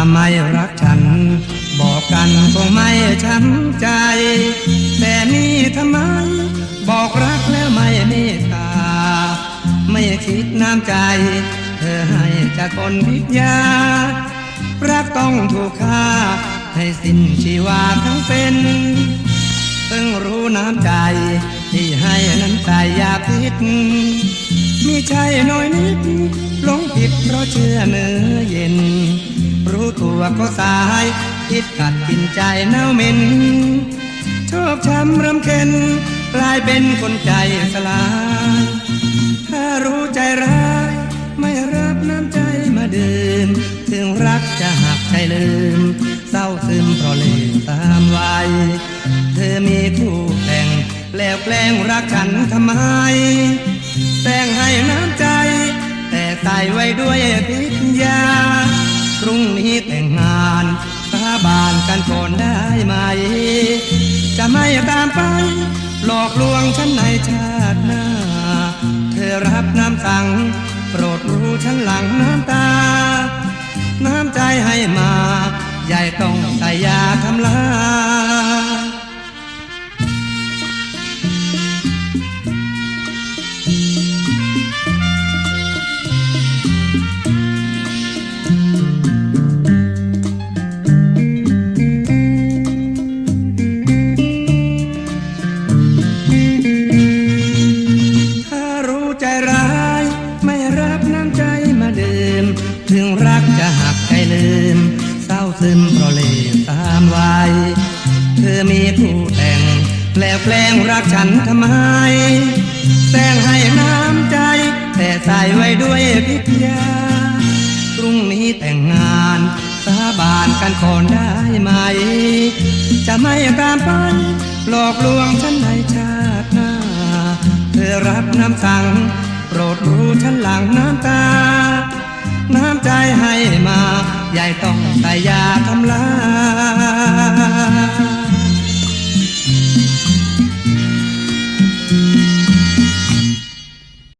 าไม่รักฉัน บอกกันคงไม่ช้ำใจ แต่นี่ทำไม บอกรักแล้วไม่เมตตา ไม่คิดน้ำใจ เธอให้จากคนพิยารักต้องถูกค่า ให้สิ้นชีวาทั้งเป็นต้องรู้น้ำใจ ที่ให้นั้นใจยาพิษมีใช่น้อยนิดหลงผิดเพราะเชื่อเนื้อเย็น ก็สาย คิดกัดกินใจเน่าเหม็น ชอบช้ำรำเค็ญกลายเป็นคนใจสลาย ถ้ารู้ใจร้าย ไม่รับน้ำใจมาดื่มถึงรักจะหักใจลืม เศร้าซึมเพราะเล่ห์ตามวัยเธอมีคู่แต่งแล้วแกล้งรักฉันทำไมแต่งให้น้ำใจ แต่ใส่ไว้ด้วยพิษยา กันก่อนได้ไหม จะไม่ตามไป หลอกลวงฉันในชาติหน้า เธอรับน้ำสั่ง โปรดรู้ฉันหลังน้ำตา น้ำใจให้มา ใหญ่ต้องใส่ยา ใจมาดื่ม ถึงรักจะหักใจลืม เศร้าซึมเพราะเล่ห์ตามวัยเธอมีคู่แต่ง แล้วแกล้งรักฉันทำไมแต่งให้น้ำใจ แต่ใส่ไว้ด้วยพิทยาพรุ่งนี้แต่งงานสาบานกันก่อนได้ไหม จะไม่ตามไปหลอกลวงฉันในชาติหน้า เธอรับน้ำสั่ง โปรดรู้ฉันหลังน้ำตา น้ำใจให้มายายต้องใส่ยาทำลา